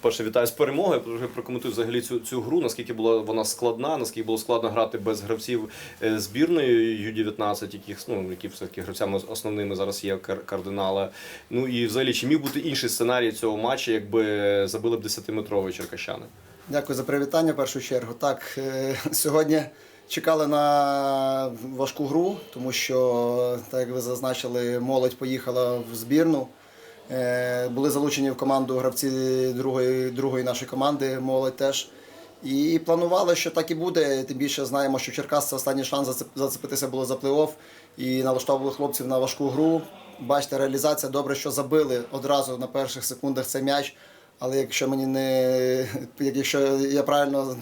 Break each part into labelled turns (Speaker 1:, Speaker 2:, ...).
Speaker 1: перше вітаю з перемогою. Прокоментую взагалі цю, цю гру, наскільки була вона складна, наскільки було складно грати без гравців е, збірної Ю-19, яких ну які все таки гравцями основними зараз є кар- кардинали. Ну і взагалі, чи міг бути інший сценарій цього матчу, якби забили б 10-метрові черкащани?
Speaker 2: Дякую за привітання в першу чергу. Так, е, сьогодні чекали на важку гру, тому що, так як ви зазначили, молодь поїхала в збірну. Е, Були залучені в команду гравці другої, другої нашої команди, молодь теж. І планували, що так і буде. Тим більше знаємо, що Черкас це останній шанс зацепитися було за плей-офф і налаштовували хлопців на важку гру. Бачите, реалізація добре, що забили одразу на перших секундах цей м'яч. Але якщо мені не якщо я правильно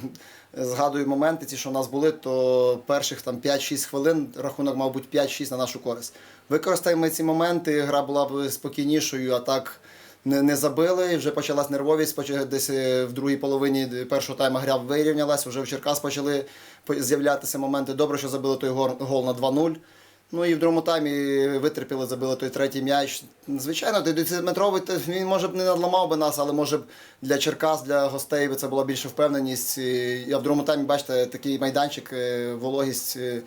Speaker 2: згадую моменти, ці, що в нас були, то перших там 5-6 хвилин рахунок мав бути 5-6 на нашу користь. Використаємо ці моменти, гра була б спокійнішою, а так не, не забили. Вже почалась нервовість. Десь е, в другій половині першого тайму гра вирівнялась. Вже в Черкас почали по- з'являтися моменти. Добре, що забили той гол на 2-0. Ну і в другому таймі витерпіли, забили той третій м'яч. Звичайно, той 10-метровий він може б не надламав би нас, але може б для Черкас, для гостей це була більша впевненість. А в другому таймі, бачите, такий майданчик, е, вологість. е,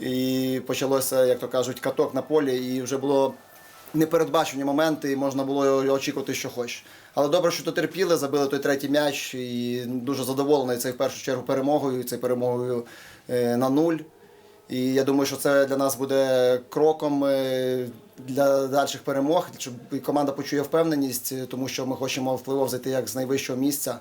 Speaker 2: І почалося, як то кажуть, каток на полі, і вже було непередбачені моменти, і можна було очікувати, що хочеш. Але добре, що то терпіли, забили той третій м'яч, і дуже задоволений цей в першу чергу перемогою, цей перемогою е, на нуль. І я думаю, що це для нас буде кроком е, для дальших перемог, щоб команда почує впевненість, тому що ми хочемо в плей-офф зайти як з найвищого місця.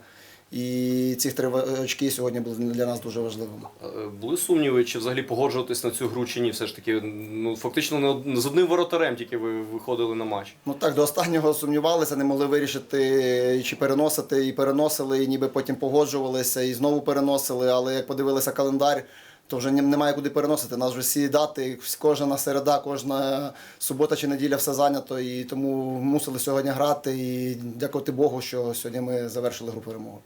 Speaker 2: І ці три очки сьогодні були для нас дуже важливими.
Speaker 1: Е, Були сумніви, чи взагалі погоджуватись на цю гру, чи ні? Все ж таки, ну фактично з одним воротарем тільки ви виходили на матч.
Speaker 2: Ну так, до останнього сумнівалися, не могли вирішити, чи переносити, і переносили, і ніби потім погоджувалися, і знову переносили. Але як подивилися календар, то вже немає куди переносити. Нас вже всі дати, кожна середа, кожна субота чи неділя все зайнято, і тому мусили сьогодні грати. І дякувати Богу, що сьогодні ми завершили гру перемоги.